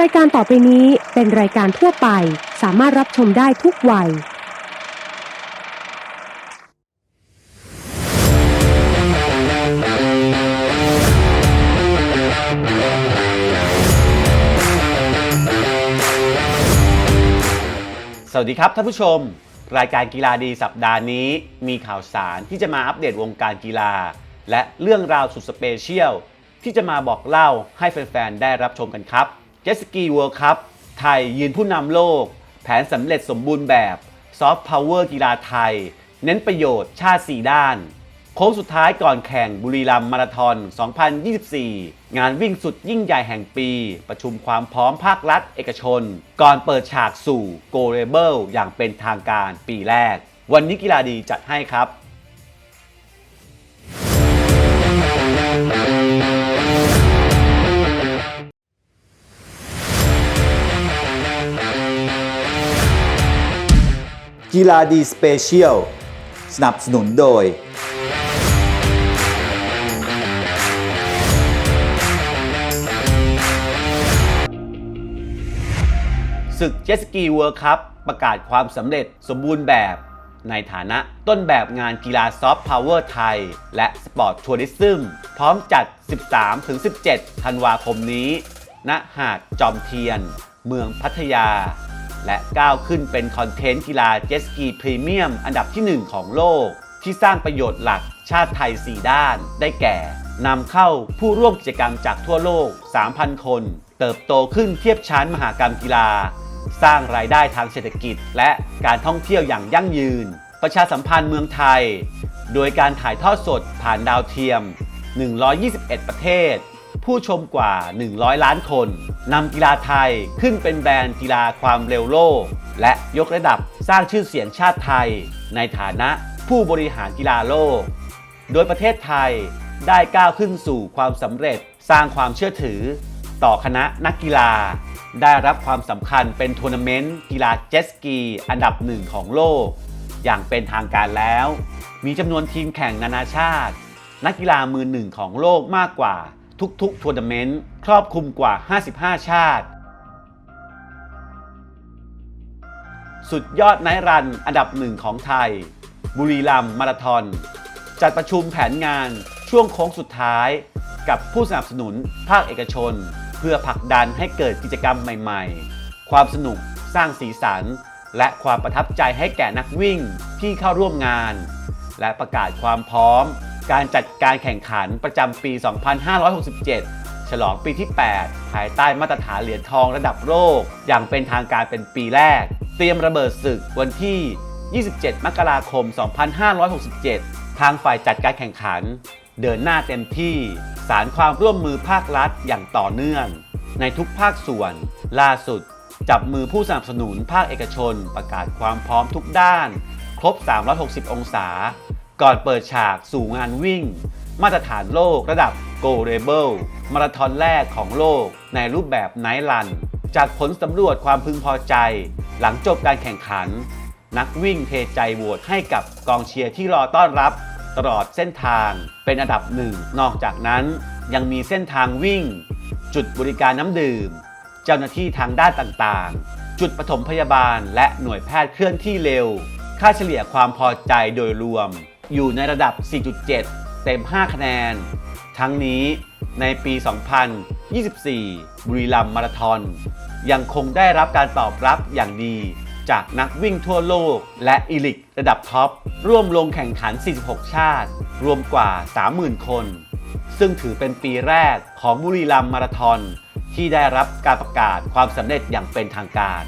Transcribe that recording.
รายการต่อไปนี้เป็นรายการทั่วไป สามารถรับชมได้ทุกวัย สวัสดีครับท่านผู้ชม รายการกีฬาดีสัปดาห์นี้มีข่าวสารที่จะมาอัปเดตวงการกีฬา และเรื่องราวสุดสเปเชียลที่จะมาบอกเล่าให้แฟนๆ ได้รับชมกันครับ เจสกีเวิลด์คัพไทยยืนผู้นำโลก แผนสำเร็จสมบูรณ์แบบซอฟต์พาวเวอร์กีฬาไทย เน้นประโยชน์ชาติ 4 ด้าน โค้งสุดท้ายก่อนแข่งบุรีรัมย์มาราธอน 2024 งานวิ่งสุดยิ่งใหญ่แห่งปี ประชุมความพร้อมภาครัฐเอกชน ก่อนเปิดฉากสู่ Go Rebel อย่างเป็นทางการปีแรก วันนี้กีฬาดีจัดให้ครับ กีฬาดีสเปเชียลสนับสนุนโดย ศึกเจสกีเวิร์คัพประกาศความสำเร็จสมบูรณ์แบบในฐานะต้นแบบงานกีฬาซอฟต์พาวเวอร์ไทย และสปอร์ตทัวริซึมพร้อมจัด 13-17 ธันวาคมนี้ ณ หาดจอมเทียน เมืองพัทยา และก้าวขึ้นเป็นคอนเทนต์กีฬาเจสกีพรีเมียมอันดับที่ 1 ของโลก ที่สร้างประโยชน์หลักชาติไทย 4 ด้าน ได้แก่นำเข้าผู้ร่วมกิจกรรมจากทั่วโลก 3,000 คน เติบโตขึ้นเทียบชั้นมหากรรมกีฬา สร้างรายได้ทางเศรษฐกิจ และการท่องเที่ยวอย่างยั่งยืน ประชาสัมพันธ์เมืองไทย โดยการถ่ายทอดสดผ่านดาวเทียม 121 ประเทศ ผู้ชมกว่า 100 ล้านคนนำกีฬาไทยขึ้นเป็นแบรนด์กีฬาความเร็วโลก และยกระดับสร้างชื่อเสียงชาติไทย ในฐานะผู้บริหารกีฬาโลก โดยประเทศไทยได้ก้าวขึ้นสู่ความสำเร็จสร้างความเชื่อถือ ต่อคณะนักกีฬา ได้รับความสำคัญเป็นทัวร์นาเมนต์กีฬาเจ็ตสกี อันดับหนึ่งของโลก อย่างเป็นทางการแล้ว มีจำนวนทีมแข่งนานาชาติ นักกีฬามือหนึ่งของโลกมากกว่า ทุกๆทัวร์นาเมนต์ครอบคลุมกว่า 55 ชาติ สุดยอดไนรันอันดับหนึ่งของไทย บุรีรัมย์มาราธอน จัดประชุมแผนงานช่วงโค้งสุดท้ายกับผู้สนับสนุนภาคเอกชน เพื่อผลักดันให้เกิดกิจกรรมใหม่ๆ ความสนุกสร้างสีสัน และความประทับใจให้แก่นักวิ่งที่เข้าร่วมงาน และประกาศความพร้อม การจัดการแข่งขันประจำปี 2567 ฉลองปีที่ 8 ภายใต้มาตรฐานเหรียญทองระดับโลก อย่างเป็นทางการเป็นปีแรก เตรียมระเบิดศึกวันที่ 27 มกราคม 2567 ทางฝ่ายจัดการแข่งขัน เดินหน้าเต็มที่สารความร่วมมือภาครัฐอย่างต่อเนื่อง ในทุกภาคส่วน ล่าสุด จับมือผู้สนับสนุนภาคเอกชน ประกาศความพร้อมทุกด้าน ครบ 360 องศา ก่อนเปิดฉากสู่งานวิ่ง มาตรฐานโลกระดับ Go Rebel มาราธอนแรกของโลกในรูปแบบไนท์รัน จากผลสำรวจความพึงพอใจ หลังจบการแข่งขัน นักวิ่งเทใจโหวตให้กับกองเชียร์ที่รอต้อนรับ ตลอดเส้นทางเป็นอันดับหนึ่ง นอกจากนั้นยังมีเส้นทางวิ่ง จุดบริการน้ำดื่ม เจ้าหน้าที่ทางด้านต่างๆ จุดปฐมพยาบาลและหน่วยแพทย์เคลื่อนที่เร็ว ค่าเฉลี่ยความพอใจโดยรวม อยู่ในระดับ 4.7 เต็ม 5 คะแนน ทั้งนี้ในปี 2024 บุรีรัมย์มาราธอนยังคงได้รับการตอบรับอย่างดีจากนักวิ่งทั่วโลกและอีลิกระดับท็อป ร่วมลงแข่งขัน 46 ชาติ รวมกว่า 30,000 คน ซึ่งถือเป็นปีแรกของบุรีรัมย์มาราธอนที่ได้รับการประกาศความสำเร็จอย่างเป็นทางการ